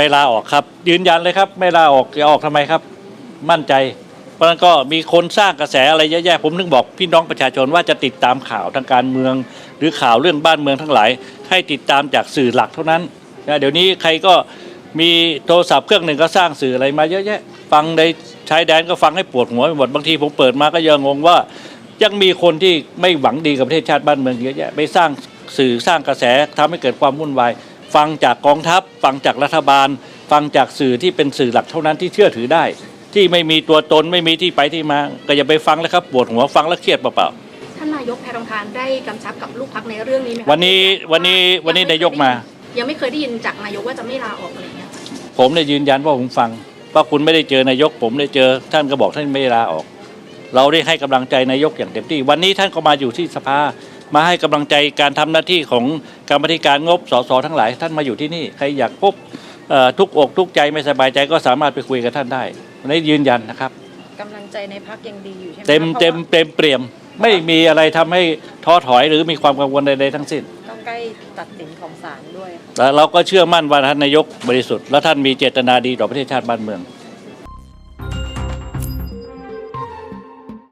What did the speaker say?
ไม่ลาออกครับ ยืนยันเลยครับ ไม่ลาออกจะออกทำไมครับ มั่นใจ เพราะนั้นก็มีคนสร้างกระแสอะไรเยอะแยะผมนึกบอกพี่น้องประชาชนว่าจะติดตามข่าวทางการเมือง หรือข่าวเรื่องบ้านเมืองทั้งหลาย ให้ติดตามจากสื่อหลักเท่านั้นนะเดี๋ยวนี้ใครก็มีโทรศัพท์เครื่องหนึ่งก็สร้างสื่ออะไรมาเยอะแยะ ฟังในชายแดนก็ฟังให้ปวดหัวไปหมดบางทีผมเปิดมาก็ยังงงว่า ยังมีคนที่ไม่หวังดีกับประเทศชาติบ้านเมืองเยอะแยะไปสร้างสื่อสร้างกระแสทำให้เกิดความวุ่นวาย ฟังจากกองทัพ ฟังจากรัฐบาล ฟังจากสื่อที่เป็นสื่อหลักเท่านั้นที่เชื่อถือได้ ที่ไม่มีตัวตนไม่มีที่ไปที่มา ก็อย่าไปฟังแล้วครับปวดหัวฟังแล้วเครียดเปล่าท่านนายกแพรทองทานได้กำชับกับลูกพักในเรื่องนี้ไหมคะวันนี้วันนี้วันนี้นายกมา ยังไม่เคยได้ยินจากนายกว่าจะไม่ลาออกอะไรอย่างเงี้ยๆผมเนี่ยยืนยันว่าผมฟังว่าคุณไม่ได้เจอนายก ผมได้เจอ ท่านก็บอกท่านไม่ได้ลาออก เราได้ให้กำลังใจนายกอย่างเต็มที่ วันนี้ท่านก็มาอยู่ที่สภา มาให้กำลังใจการทำหน้าที่ของกรรมาธิการงบสสทั้งหลาย ท่านมาอยู่ที่นี่ ใครอยากพบเอ่อทุกอกทุกใจไม่สบายใจก็สามารถไปคุยกับท่านได้วันนี้ยืนยันนะครับกำลังใจในพักยังดีอยู่ใช่ไหมคะเต็มพราะว่าเต็มเต็มเปี่ยมไม่มีอะไรทำให้ท้อถอยหรือมีความกังวลใดๆทั้งสิ้นก็ใกล้ตัดสินของศาลด้วยแล้วเราก็เชื่อมั่นว่าท่านนายกบริสุทธิ์และท่านมีเจตนาดีต่อประเทศชาติบ้านเมือง